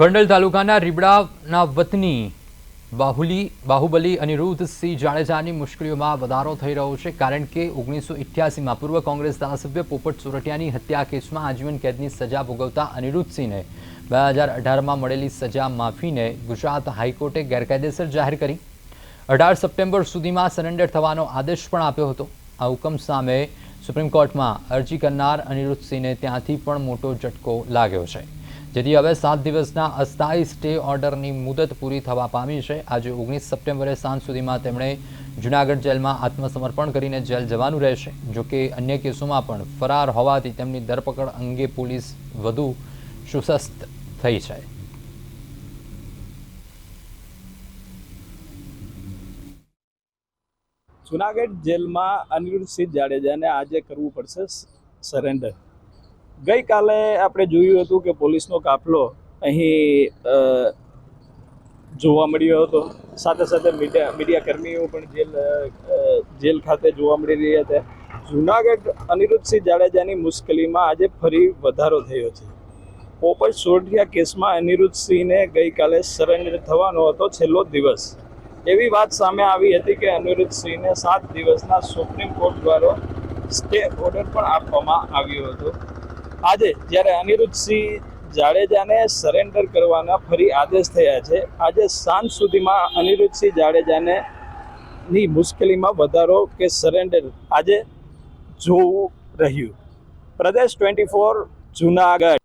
ગોંડલ તાલુકાના રીબડાના વતની બાહુલી, બાહુબલી અનિરુદ્ધસિંહ જાડેજાની મુશ્કેલીઓમાં વધારો થઈ રહ્યો છે, કારણ કે ઓગણીસો ઇઠ્યાસીમાં પૂર્વ કોંગ્રેસ ધારાસભ્ય પોપટ સુરટિયાની હત્યા કેસમાં આજીવન કેદની સજા ભોગવતા અનિરુદ્ધસિંહને બે હજાર અઢારમાં મળેલી સજા માફીને ગુજરાત હાઈકોર્ટે ગેરકાયદેસર જાહેર કરી. અઢાર સપ્ટેમ્બર સુધીમાં સરેન્ડર થવાનો આદેશ પણ આપ્યો હતો. આ હુકમ સામે સુપ્રીમ કોર્ટમાં અરજી કરનાર અનિરુદ્ધસિંહને ત્યાંથી પણ મોટો ઝટકો લાગ્યો છે. જેથી હવે સાત દિવસના અસ્થાયી સ્ટે ઓર્ડરની મુદત પૂરી થવા પામી છે. આજે ઓગણીસ સપ્ટેમ્બરે સાંજ સુધીમાં તેમણે જૂનાગઢ જેલમાં આત્મસમર્પણ કરીને જેલ જવાનું રહેશે. જોકે અન્ય કેસોમાં પણ ફરાર હોવાથી તેમની ધરપકડ અંગે પોલીસ વધુ સુસ્ત થઈ છે. જુનાગઢ જેલમાં અનિરુદ્ધસિંહ જાડેજાને આજે કરવું પડશે સરેન્ડર ગઈકાલે આપણે જોયું હતું કે પોલીસનો કાફલો અહીં જોવા મળ્યો હતો. સાથે સાથે મીડિયા મીડિયા કર્મીઓ પણ જેલ જેલ ખાતે જોવા મળી રહ્યા હતા. જુનાગઢ અનિરુદ્ધસિંહ જાડેજાની મુશ્કેલીમાં આજે ફરી વધારો થયો છે. પોપટ સોઢિયા કેસમાં અનિરુદ્ધસિંહને ગઈકાલે સરેન્ડર થવાનો હતો છેલ્લો દિવસ. એવી વાત સામે આવી હતી કે અનિરુદ્ધસિંહને સાત દિવસના સુપ્રીમ કોર્ટ દ્વારા સ્ટે ઓર્ડર પણ આપવામાં આવ્યો હતો. આજે જ્યારે અનિરુદ્ધસિંહ જાડેજાને સરેન્ડર કરવાના ફરી આદેશ થયા છે, આજે સાંજ સુધીમાં અનિરુદ્ધસિંહ જાડેજાને ની મુશ્કેલીમાં વધારો કે સરેન્ડર આજે જોવું રહ્યું. પ્રદેશ ટ્વેન્ટી ફોર જુનાગઢ